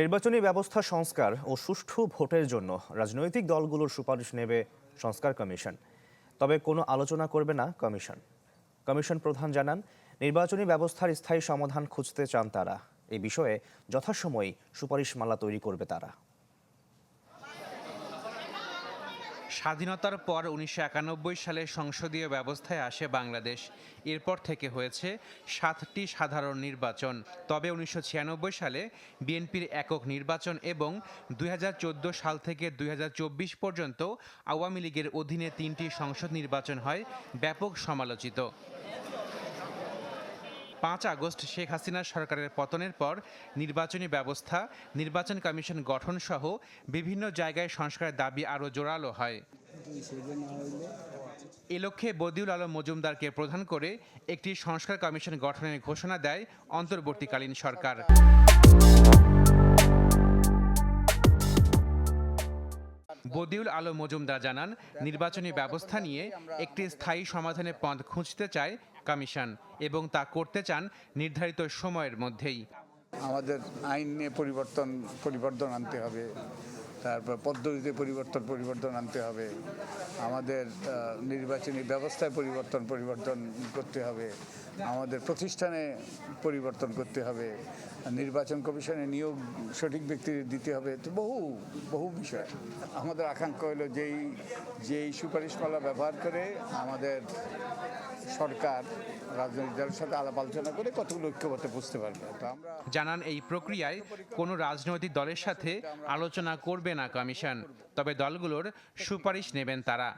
নির্বাচনী ব্যবস্থা সংস্কার ও সুষ্ঠু ভোটের জন্য রাজনৈতিক দলগুলোর সুপারিশ নেবে সংস্কার কমিশন। তবে কোনো আলোচনা করবে না কমিশন। কমিশন প্রধান জানান, নির্বাচনী ব্যবস্থার স্থায়ী সমাধান খুঁজতে চান তারা। এই বিষয়ে যথাসময়ে সুপারিশমালা তৈরি করবে তারা। স্বাধীনতার পর উনিশশো একানব্বই সালে সংসদীয় ব্যবস্থায় আসে বাংলাদেশ। এরপর থেকে হয়েছে সাতটি সাধারণ নির্বাচন। তবে উনিশশো ছিয়ানব্বই সালে বিএনপির একক নির্বাচন এবং দু হাজার চোদ্দ সাল থেকে দুই হাজার চব্বিশ পর্যন্ত আওয়ামী লীগের অধীনে তিনটি সংসদ নির্বাচন হয়। ব্যাপক সমালোচিত। পাঁচ আগস্ট শেখ হাসিনার সরকারের পতনের পর নির্বাচনী ব্যবস্থা, নির্বাচন কমিশন গঠন সহ বিভিন্ন জায়গায় সংস্কারের দাবি আরও জোরালো হয়। এ লক্ষ্যে বদিউল আলম মজুমদারকে প্রধান করে একটি সংস্কার কমিশন গঠনের ঘোষণা দেয় অন্তর্বর্তীকালীন সরকার। বদিউল আলম মজুমদার জানান, নির্বাচনী ব্যবস্থা নিয়ে একটি স্থায়ী সমাধানের পথ খুঁজতে চায় কমিশন এবং তা করতে চান নির্ধারিত সময়ের মধ্যেই। আমাদের আইন নিয়ে পরিবর্তন পরিবর্তন আনতে হবে। তারপর পদ্ধতিতে পরিবর্তন পরিবর্তন আনতে হবে। আমাদের নির্বাচনী ব্যবস্থায় পরিবর্তন পরিবর্তন করতে হবে। আমাদের প্রতিষ্ঠানে পরিবর্তন করতে হবে। নির্বাচন কমিশনে নিয়োগ সঠিক ব্যক্তি দিতে হবে। তো বহু বহু বিষয়। আমাদের আকাঙ্ক্ষা হলো যেই যেই সুপারিশমালা ব্যবহার করে আমাদের সরকার রাজনৈতিক দলের সাথে আলাপ আলোচনা করে কতগুলো ঐক্যবদ্ধ বুঝতে পারবে। তো আমরা জানান এই প্রক্রিয়ায় কোনো রাজনৈতিক দলের সাথে আলোচনা করবে না কমিশন, তবে দলগুলোর সুপারিশ নেবেন তারা।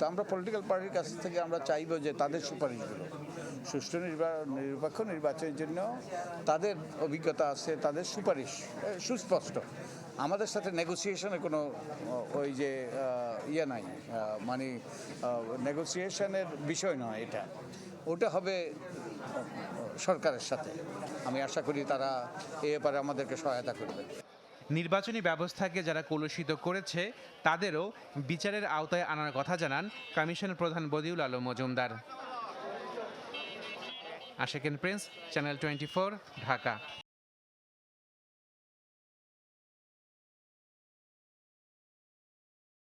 তো আমরা পলিটিক্যাল পার্টির কাছ থেকে আমরা চাইব যে তাদের সুপারিশগুলো, সুষ্ঠু নিরপেক্ষ নির্বাচনের জন্য তাদের অভিজ্ঞতা আছে, তাদের সুপারিশ সুস্পষ্ট। আমাদের সাথে নেগোসিয়েশনে কোনো ওই যে ইয়ে নাই মানে নেগোসিয়েশনের বিষয় নয় এটা। ওটা হবে সরকারের সাথে। আমি আশা করি তারা এ ব্যাপারে আমাদেরকে সহায়তা করবে। নির্বাচনী ব্যবস্থাকে যারা কলুষিত করেছে, তাদেরও বিচারের আওতায় আনার কথা জানান কমিশন প্রধান বদিউল আলম মজুমদার। আশেকেন প্রিন্স, চ্যানেল টোয়েন্টি ঢাকা।